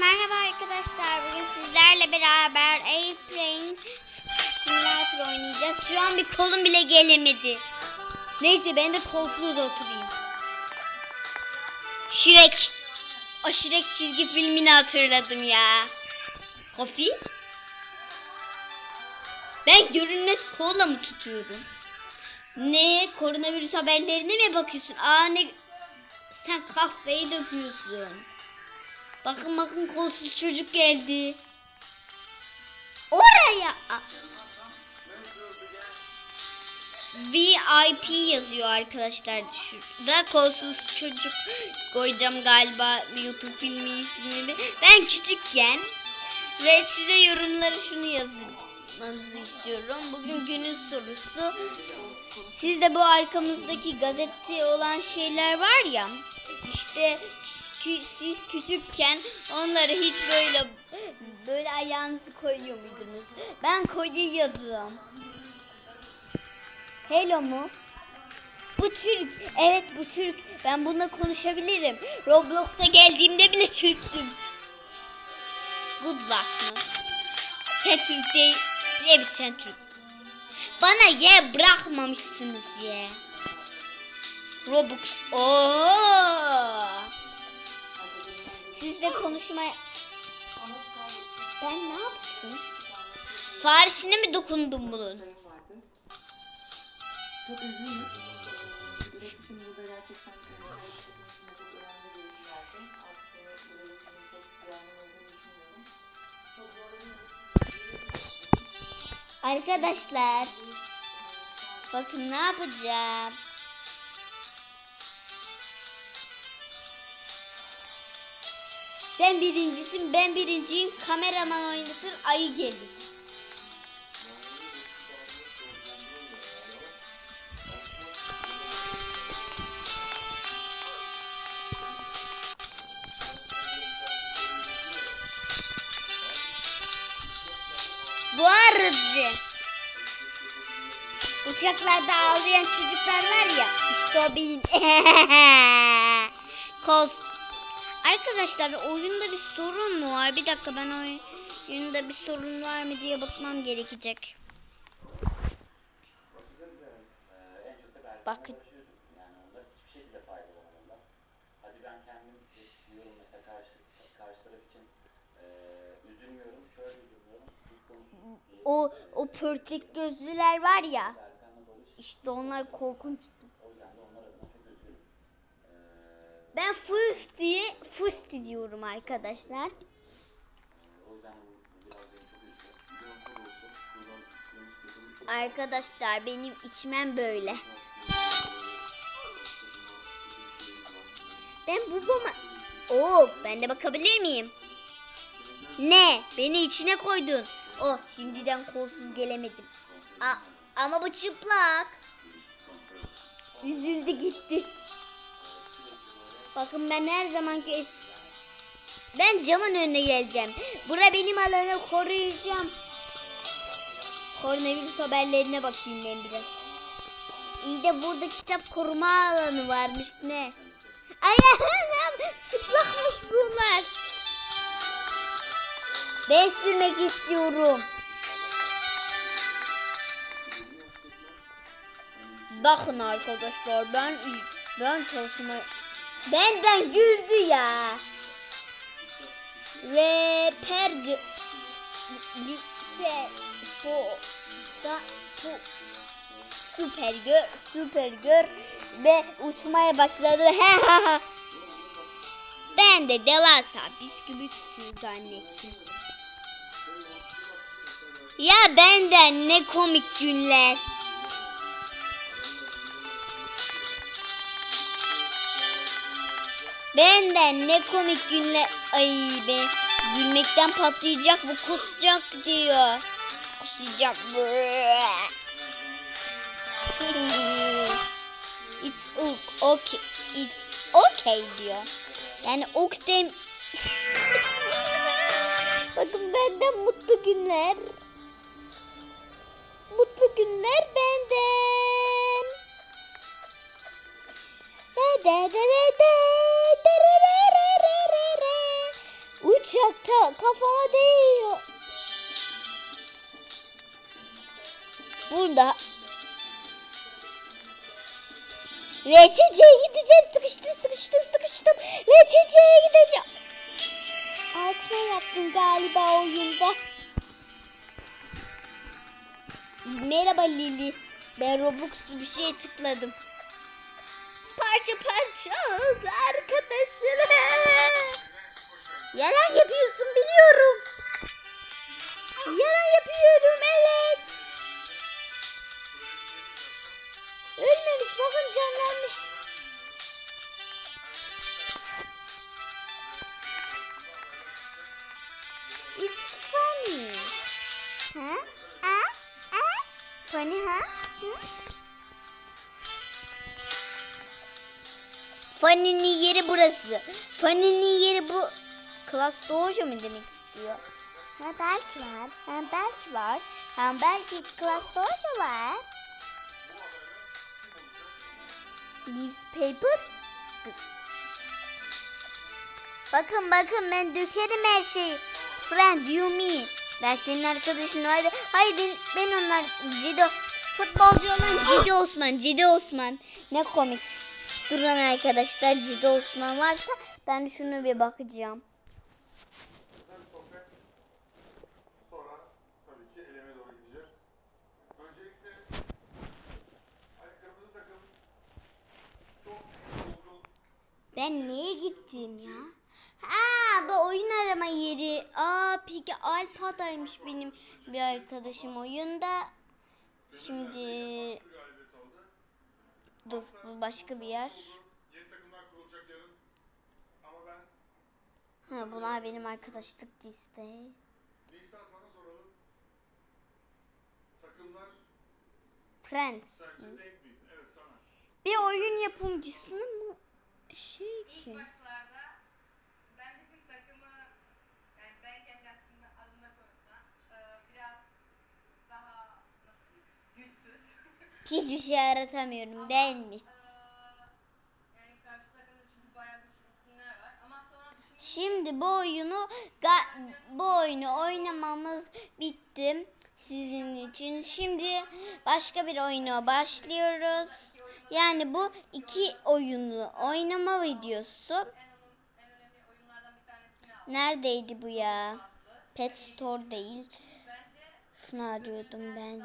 Merhaba arkadaşlar. Bugün sizlerle beraber Airplane Simulator oynayacağız. Şu an bir kolum bile gelemedi. Neyse ben de kolsuz oturayım. Şirek. O Şirek çizgi filmini hatırladım ya. Kofi? Ben görünmez kola mı tutuyorum? Ne? Koronavirüs haberlerine mi bakıyorsun? Aa ne? Sen kahveyi döküyorsun. Bakın bakın kolsuz çocuk geldi. Oraya. VIP yazıyor arkadaşlar şurada. Kolsuz çocuk koyacağım galiba YouTube filmi ismini. Ben küçükken ve size yorumları şunu yazmanızı istiyorum. Bugün günün sorusu. Sizde bu arkamızdaki gazete olan şeyler var ya. İşte siz küçükken onları hiç böyle böyle ayağınızı koyuyor muydunuz? Ben koyuyordum. Hello mu? Bu Türk. Evet bu Türk. Ben bununla konuşabilirim. Roblox'a geldiğimde bile Türktüm. Good luck mı? Sen Türk değil. Evet sen Türk. Bana ye bırakmamışsınız ye. Robux. Oo. Sizle konuşmaya... Ben ne yaptım? Faresine mi dokundum bunun? Çok üzgünüm. Arkadaşlar. Bakın ne yapacağım. Sen birincisin ben birinciyim. Kameraman oynatır ayı gelir. Bu arada uçaklarda ağlayan çocuklar var ya işte o benim. Koz. Arkadaşlar oyunda bir sorun mu var? Bir dakika ben oyunda bir sorun var mı diye bakmam gerekecek. Diye O o pörtlek gözlüler var ya. İşte onlar korkunçtu. Ben Fusti, Fusti diyorum arkadaşlar. Arkadaşlar benim içmem böyle. Ben babama... Oo ben de bakabilir miyim? Ne? Beni içine koydun. Oh şimdiden kolsuz gelemedim. A ama bu çıplak. Üzüldü gitti. Bakın ben her zamanki ben camın önüne geleceğim. Bura benim alanı koruyacağım. Koronavirüs haberlerine bakayım ben biraz. İyi de burada kitap koruma alanı varmış ne? Ay anam çıplakmış bunlar. Ben sürmek istiyorum. Bakın arkadaşlar ben ben çalışma benden güldü ya. Ve perg lise fo da fu süper gör süper gör ve uçmaya başladı. He ha ha. Ben de devasa bisküvi tutuyor zannettim. Ya benden ne komik günler. Benden ne komik günler. Ay be. Gülmekten patlayacak bu kusacak diyor. Kusacak. It's okay. It's okay diyor. Yani ok dem... Bakın benden mutlu günler. Mutlu günler benden. Da da da da da Uç uçakta kafama değiyor. Burada. VÇC'ye gideceğim. Sıkıştım sıkıştım sıkıştım. VÇC'ye gideceğim. Altıma yaptım galiba oyunda. Merhaba Lili. Ben Robux'lu bir şeye tıkladım. Parça parça oldu arkadaşlarım. Yalan yapıyorsun biliyorum. Yalan yapıyorum evet. Ölmemiş bakın canlanmış. It's funny. Ha? Ha? Ha? Funny ha? Hı? Fanny'nin yeri burası. Fanny'nin yeri bu. Klas dojo mu demek istiyor? Ha belki var. Ha belki var. Ha belki klas dojo var. Newspaper. Bakın bakın ben dökerim her şeyi. Friend you me. Ben senin arkadaşın haydi. Haydi ben onlar Cido. Futbolcu olan Cidi Osman. Cidi Osman. Ne komik. Duran arkadaşlar Cidi Osman varsa ben şunu bir bakacağım. Güzel bir sohbet. Sonra tabii ki eleme doğru gideceğiz. Öncelikle hani kırmızı takım çok futbolcu Ben neye gittim ya? Aa bu oyun arama yeri. Aa peki Alpa'daymış benim bir arkadaşım oyunda. Şimdi dur bu başka bir yer. Ha bunlar benim arkadaşlık listeği. Friends. Bir oyun yapımcısının şey ki? başlarda ben bizim takımı yani ben kendi aklımda adıma koysam e, biraz daha nasıl diyeyim güçsüz. Hiçbir şey aratamıyorum değil mi? E, yani karşı takımda çünkü bayağı güçlü isimler var ama sonra düşündüm Şimdi bu oyunu ga- bu oyunu oynamamız bitti sizin için. Şimdi başka bir oyuna başlıyoruz. Yani bu iki oyunlu oynama videosu. Neredeydi bu ya? Pet Store değil. Şunu arıyordum ben.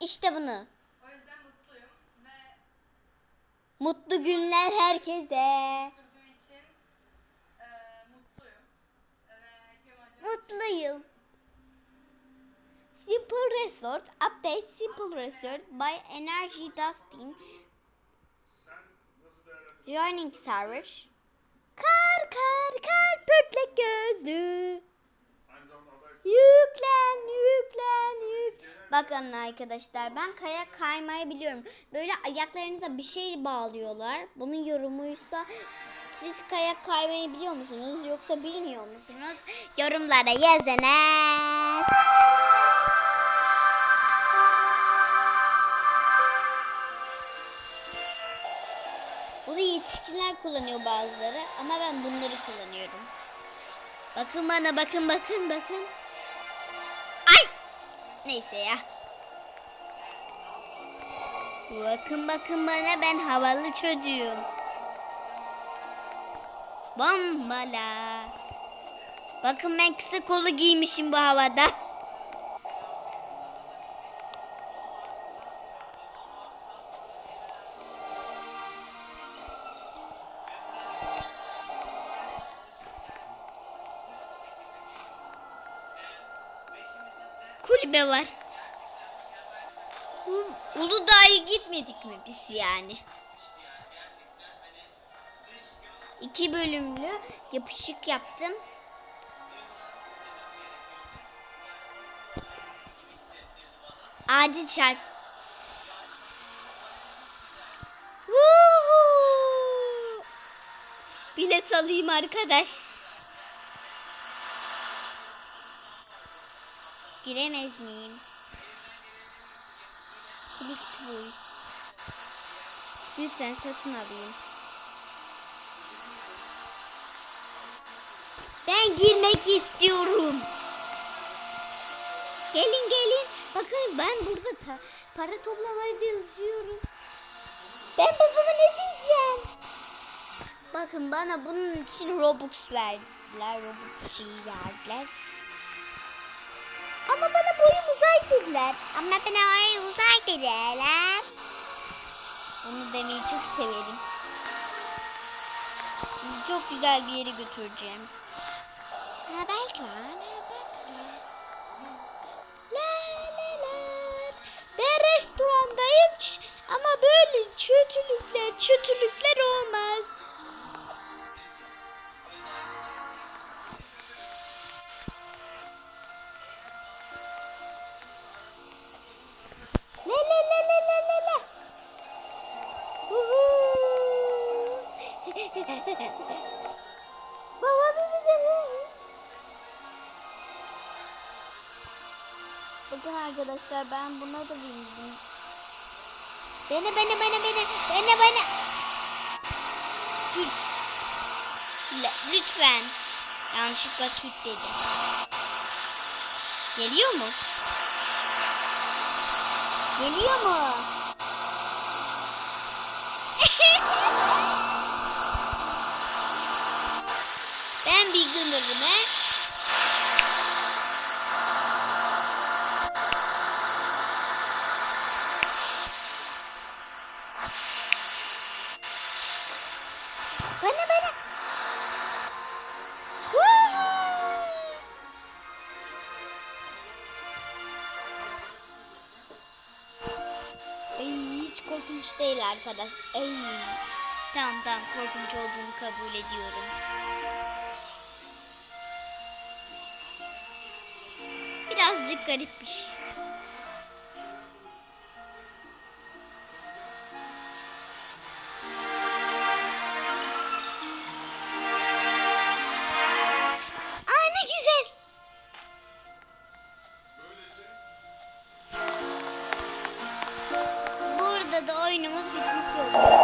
İşte bunu. Mutlu günler herkese. durduğu için e, mutluyum. Ve kim acaba Mutluyum. Simple Resort Update Simple Resort by Energy Dustin? Joining Server Kar kar kar pörtlek gözlü. Yüklen yüklen yük Bakın arkadaşlar ben kayak kaymayı biliyorum Böyle ayaklarınıza bir şey bağlıyorlar Bunun yorumuysa siz kayak kaymayı biliyor musunuz yoksa bilmiyor musunuz? Yorumlara yazınız. Bunu yetişkinler kullanıyor bazıları ama ben bunları kullanıyorum. Bakın bana bakın bakın bakın. Ay! Neyse ya. Bakın bakın bana ben havalı çocuğum. Bombala. Bakın ben kısa kolu giymişim bu havada. Kulübe var. Uludağ'a gitmedik mi biz yani? İki bölümlü yapışık yaptım. Acil. Woohoo! Bilet alayım arkadaş. Giremez miyim? Click boy. Lütfen satın alayım. Ben girmek istiyorum. Gelin gelin. Bakın ben burada ta- para toplamaya çalışıyorum. Ben babama ne diyeceğim? Bakın bana bunun için Robux verdiler. Robux şeyi verdiler. Ama bana boyum uzay dediler. Ama bana boyum uzay dediler. Onu demeyi çok severim. Çok güzel bir yere götüreceğim. Ha belki var. La la la. Ben restorandayım ama böyle kötülükler, kötülükler Bakın arkadaşlar ben buna da bindim. Beni beni beni beni beni beni. Türk. Lütfen. Yanlışlıkla Türk dedim. Geliyor mu? Geliyor mu? ben bir gınırım he. Korkunç değil arkadaş. Ay. Tamam tamam korkunç olduğunu kabul ediyorum. Birazcık garipmiş. Burada da oyunumuz bitmiş oluyor.